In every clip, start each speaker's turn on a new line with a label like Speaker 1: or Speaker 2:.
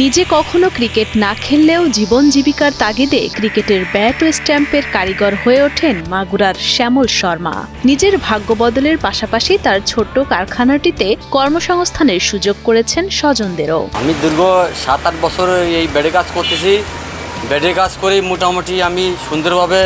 Speaker 1: নিজে কখনো ক্রিকেট না খেললেও জীবন জীবিকার তাগিদে ক্রিকেটের ব্যাট ও স্ট্যাম্পের কারিগর হয়ে ওঠেন মাগুরার শ্যামল শর্মা। নিজের ভাগ্য বদলের পাশাপাশি তার ছোট্ট কারখানাটিতে কর্মসংস্থানের সুযোগ করেছেন স্বজনদেরও।
Speaker 2: আমি দীর্ঘ সাত আট বছর এই বেডে কাজ করতেছি। বেডে কাজ করেই মোটামুটি আমি সুন্দরভাবে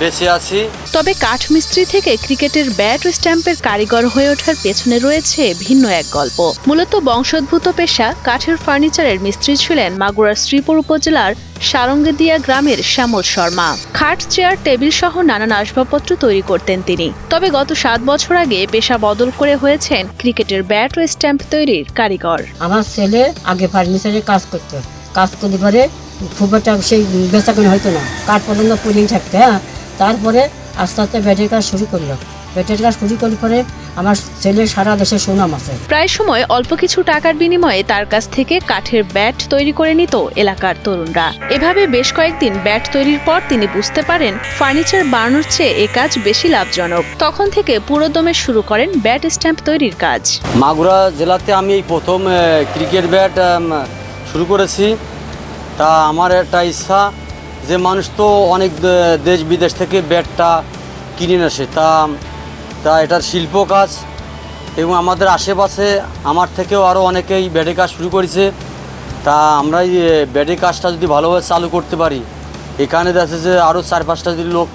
Speaker 2: বেঁচে আছি।
Speaker 1: তবে কাঠমিস্ত্রি থেকে ক্রিকেটের ব্যাট ও স্ট্যাম্পের কারিগর হয়ে ওঠার পেছনে রয়েছে ভিন্ন এক গল্প। মূলত বংশোদ্ভূত পেশা কাঠের ফার্নিচারের মিস্ত্রি ছিলেন মাগুরার শ্রীপুর উপজেলার সারঙ্গেদিয়া গ্রামের শ্যামল শর্মা। খাট চেয়ার টেবিল সহ নানান আসবাবপত্র তৈরি করতেন তিনি। তবে গত সাত বছর আগে পেশা বদল করে হয়েছেন ক্রিকেটের ব্যাট ও স্ট্যাম্প তৈরির কারিগর।
Speaker 3: আমার ছেলে আগে ফার্নিচারে কাজ করতো। কাজ করলে পরে খুব একটা সেই বেচাকেনা হতো না। কাঠ পর্যন্ত পুলিং থাকতে হ্যাঁ? তারপরে আস্তে আস্তে ব্যাটের কাজ শুরু করল ব্যাটের কাজ শুরু করলে পরে আমার ছেলে সারা দেশে সুনাম আছে।
Speaker 1: প্রায় সময় অল্প কিছু টাকার বিনিময়ে তার কাছ থেকে কাঠের ব্যাট তৈরি করে নিত এলাকার তরুণরা। এভাবে বেশ কয়েকদিন ব্যাট তৈরির পর তিনি বুঝতে পারেন ফার্নিচার বানানোর চেয়ে এ কাজ বেশি লাভজনক। তখন থেকে পুরোদমে শুরু করেন ব্যাট স্ট্যাম্প তৈরির কাজ।
Speaker 2: মাগুরা জেলাতে আমি এই প্রথম ক্রিকেট ব্যাট শুরু করেছি। তা আমার একটা ইচ্ছা যে মানুষ তো অনেক দেশ বিদেশ থেকে ব্যাটটা কিনে আসে। তা তা এটার শিল্প কাজ এবং আমাদের আশেপাশে আমার থেকেও আরও অনেকেই ব্যাটে কাজ শুরু করেছে। তা আমরা এই ব্যাটে কাজটা যদি ভালোভাবে চালু করতে পারি, এখানে দেখছে যে আরও চার পাঁচটা যদি লোক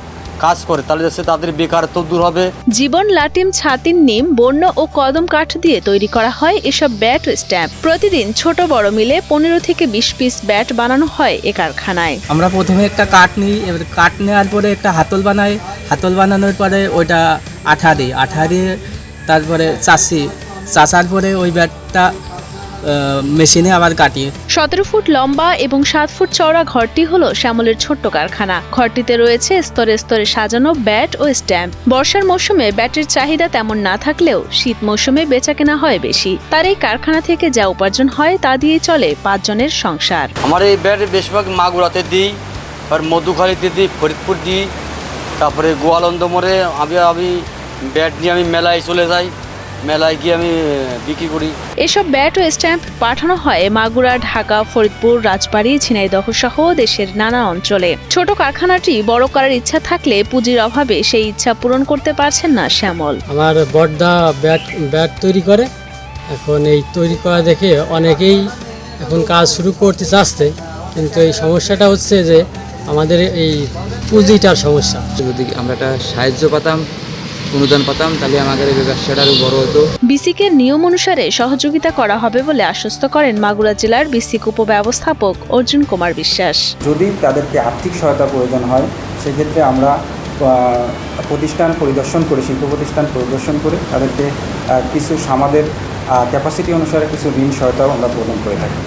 Speaker 2: কাজ করে তাহলে দেখছে তাদের বেকারত্ব দূর হবে।
Speaker 1: জীবন লাটিম ছাতিন নিম বন্য ও কদম কাঠ দিয়ে তৈরি করা হয় এসব ব্যাট স্ট্যাম্প। প্রতিদিন ছোট বড় মিলে পনেরো থেকে বিশ পিস ব্যাট বানানো হয় এ কারখানায়।
Speaker 4: আমরা প্রথমে একটা কাঠ নিই এবার কাঠ নেওয়ার পরে একটা হাতল বানাই। হাতল বানানোর পরে ওইটা আঠা দিই আঠা দিয়ে তারপরে চাষি চাষার পরে ওই ব্যাটটা মেশিনে আবার কাটি
Speaker 1: সতেরো ফুট লম্বা এবং সাত ফুট চওড়া ঘরটি হলো শ্যামলের ছোট্ট কারখানা। ঘরটিতে রয়েছে স্তরে স্তরে সাজানো ব্যাট ও স্ট্যাম্প। বর্ষার মৌসুমে ব্যাটের চাহিদা তেমন না থাকলেও শীত মৌসুমে বেচা কেনা হয় বেশি। তার এই কারখানা থেকে যা উপার্জন হয় তা দিয়ে চলে পাঁচজনের সংসার।
Speaker 2: আমার এই ব্যাট বেশিরভাগ মাগুরাতে দিই আর মধুখালীতে দিই ফরিদপুর দিই তারপরে গোয়ালন্দ মোড়ে আমি আমি ব্যাট নিয়ে আমি মেলায় চলে যাই। মেলায় গিয়ে আমি বিক্রি করি।
Speaker 1: এসব ব্যাট ও স্ট্যাম্প পাঠানো হয় মাগুরা ঢাকা ফরিদপুর রাজবাড়ী ঝিনাইদহ সহ দেশের নানা অঞ্চলে। ছোট কারখানাটি বড় করার ইচ্ছা থাকলে পুঁজির অভাবে সেই ইচ্ছা পূরণ করতে পারছেন না শ্যামল।
Speaker 5: আমার বড়দা ব্যাট ব্যাট তৈরি করে। এখন এই তৈরি করা দেখে অনেকেই এখন কাজ শুরু করতে চাচ্ছে। কিন্তু এই সমস্যাটা হচ্ছে যে আমাদের এই পুঁজিটার সমস্যা।
Speaker 6: যদি আমরা একটা সাহায্য পাতাম অনুদান পাতাম তাহলে আমাদের এই ব্যবসাটা আরও বড় হতো।
Speaker 1: বিসিকের নিয়ম অনুসারে সহযোগিতা করা হবে বলে আশ্বস্ত করেন মাগুরা জেলার বিসিক উপব্যবস্থাপক অর্জুন কুমার বিশ্বাস।
Speaker 7: যদি তাদেরকে আর্থিক সহায়তা প্রয়োজন হয় সেক্ষেত্রে আমরা প্রতিষ্ঠান পরিদর্শন করে শিল্প প্রতিষ্ঠান পরিদর্শন করে তাদেরকে কিছু আমাদের ক্যাপাসিটি অনুসারে কিছু ঋণ সহায়তাও আমরা প্রদান করে থাকি।